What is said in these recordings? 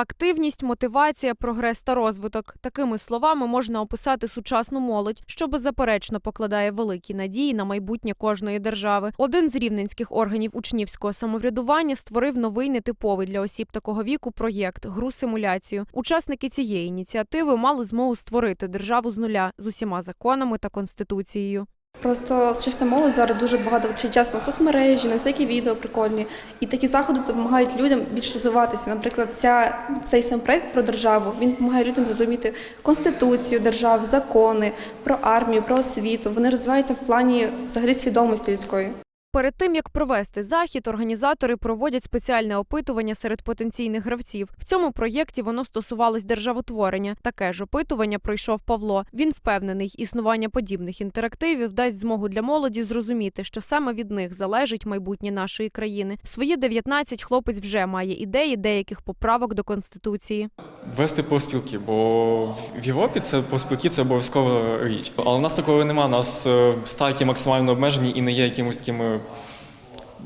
Активність, мотивація, прогрес та розвиток такими словами можна описати сучасну молодь, що беззаперечно покладає великі надії на майбутнє кожної держави. Один з рівненських органів учнівського самоврядування створив новий нетиповий для осіб такого віку проєкт гру симуляцію. Учасники цієї ініціативи мали змогу створити державу з нуля з усіма законами та конституцією. Просто сучасна молодь зараз дуже багато вчить часу на соцмережі, на всякі відео прикольні. І такі заходи допомагають людям більш розвиватися. Наприклад, ця, цей сам проект про державу він допомагає людям зрозуміти конституцію держав, закони, про армію, про освіту. Вони розвиваються в плані взагалі свідомості людської. Перед тим як провести захід, організатори проводять спеціальне опитування серед потенційних гравців. В цьому проєкті воно стосувалось державотворення. Таке ж опитування пройшов Павло. Він впевнений, існування подібних інтерактивів дасть змогу для молоді зрозуміти, що саме від них залежить майбутнє нашої країни. В свої 19 хлопець вже має ідеї деяких поправок до конституції. Вести поспілки, бо в Європі це поспілки це обов'язкова річ. Але в нас такого немає. У нас статі максимально обмежені і не є якимось такими.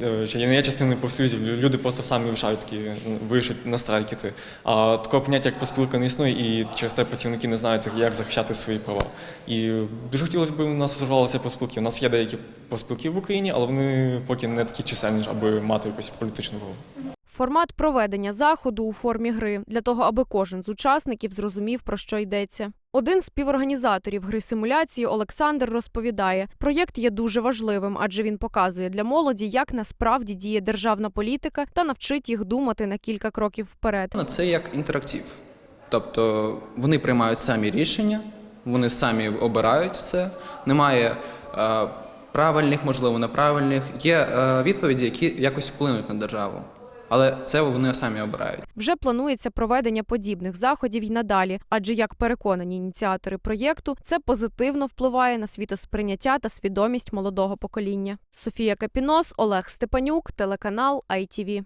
Е, Чи не є частиною профсоюзів, люди просто самі вирішають такі, ну, вирішують на страйки. А такого поняття, як поспілка, не існує, і через те працівники не знають, як захищати свої права. І дуже хотілося б у нас розвивалися поспілки. У нас є деякі поспілки в Україні, але вони поки не такі чисельні, аби мати якусь політичну вагу. Формат проведення заходу у формі гри для того, аби кожен з учасників зрозумів про що йдеться. Один з співорганізаторів гри симуляції Олександр розповідає, проєкт є дуже важливим, адже він показує для молоді, як насправді діє державна політика та навчить їх думати на кілька кроків вперед. Ну, Це як інтерактив. Тобто вони приймають самі рішення, вони самі обирають все. Немає е, правильних, можливо, неправильних. Є е, відповіді, які якось вплинуть на державу. Але це вони самі обирають. Вже планується проведення подібних заходів й надалі, адже як переконані ініціатори проєкту, це позитивно впливає на світосприйняття та свідомість молодого покоління. Софія Капінос, Олег Степанюк, телеканал ITV.